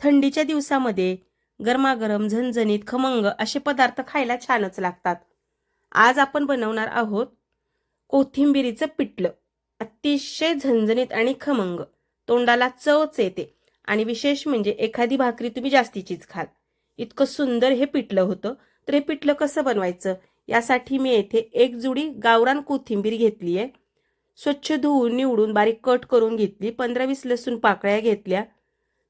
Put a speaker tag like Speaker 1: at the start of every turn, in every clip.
Speaker 1: थंडीच्या दिवसामध्ये गरमागरम झणझणीत खमंग असे पदार्थ खायला छानच लागतात. आज आपण बनवणार आहोत कोथिंबिरीचं पिठलं. अतिशय झणझणीत आणि खमंग. तोंडाला चवच येते आणि विशेष म्हणजे एखादी भाकरी तुम्ही जास्तीचीच खाल. इतकं सुंदर हे पिठलं होतं तर हे पिठलं कसं बनवायचं? यासाठी मी येथे एक जुडी गावरान कोथिंबीर घेतली आहे स्वच्छ धुवून निवडून बारीक कट करून घेतली पंधरा वीस लसूण पाकळ्या घेतल्या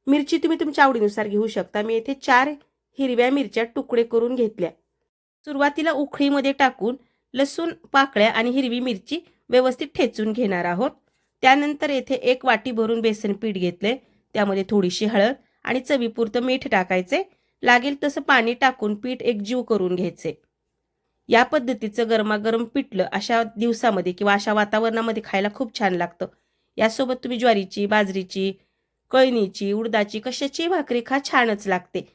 Speaker 1: मिरची तुम्ही तुमच्या आवडीनुसार घेऊ शकता. मी येथे चार हिरव्या मिरच्या तुकडे करून घेतल्या. सुरुवातीला उखळीमध्ये टाकून लसूण पाकळ्या आणि हिरवी मिरची व्यवस्थित ठेचून घेणार आहोत. त्यानंतर येथे एक वाटी भरून बेसन पीठ घेतले त्यामध्ये थोडीशी हळद आणि चवीपुरतं मीठ टाकायचे. लागेल तसं पाणी टाकून पीठ एकजीव करून घ्यायचे. या पद्धतीचं गरमागरम पिठलं अशा दिवसामध्ये किंवा अशा वातावरणामध्ये खायला खूप छान लागतं. यासोबत तुम्ही ज्वारीची बाजरीची कळणीची उडदाची कशाची भाकरी खा छानच लागते.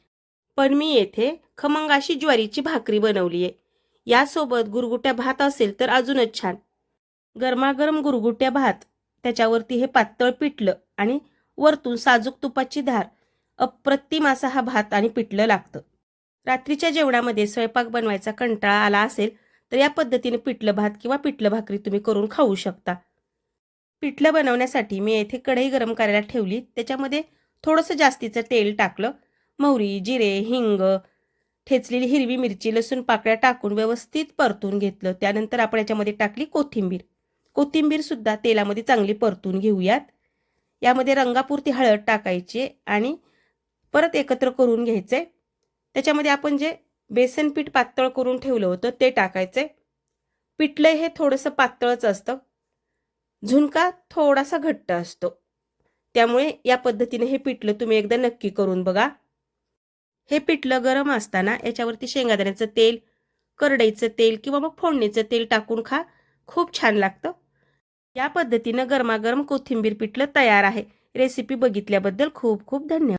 Speaker 1: पण मी येथे खमंगाशी ज्वारीची भाकरी बनवली आहे यासोबत गुरगुट्या भात असेल तर अजूनच छान. गरमागरम गुरगुट्या भात. त्याच्यावरती हे पातळ पिठलं आणि वरतून साजूक तुपाची धार. अप्रतिम असा हा भात आणि पिठलं लागतं. रात्रीच्या जेवणामध्ये स्वयंपाक बनवायचा कंटाळा आला असेल तर या पद्धतीने पिठलं भात किंवा पिठलं भाकरी तुम्ही करून खाऊ शकता. पिठलं बनवण्यासाठी मी येथे कढई गरम करायला ठेवली. त्याच्यामध्ये थोडंसं जास्तीचं तेल टाकलं. मोहरी जिरे हिंग ठेचलेली हिरवी मिरची लसूण पाकळ्या टाकून व्यवस्थित परतून घेतलं. त्यानंतर आपण याच्यामध्ये टाकली कोथिंबीर. कोथिंबीरसुद्धा तेलामध्ये चांगली परतून घेऊयात. यामध्ये रंगापुरती हळद टाकायची आणि परत एकत्र करून घ्यायचं. आहे त्याच्यामध्ये आपण जे बेसन पीठ पातळ करून ठेवलं होतं ते टाकायचे. पिठलं हे थोडंसं पातळच असतं. झुणका थोडासा घट्ट असतो. त्यामुळे या पद्धतीने हे पिठलं तुम्ही एकदा नक्की करून बघा. हे पिठलं गरम असताना याच्यावरती शेंगादाण्याचं तेल करडईचं तेल किंवा मग फोडणीचं तेल टाकून खा. खूप छान लागतं. या पद्धतीनं गरमागरम कोथिंबीर पिठलं तयार आहे. रेसिपी बघितल्याबद्दल खूप खूप धन्यवाद.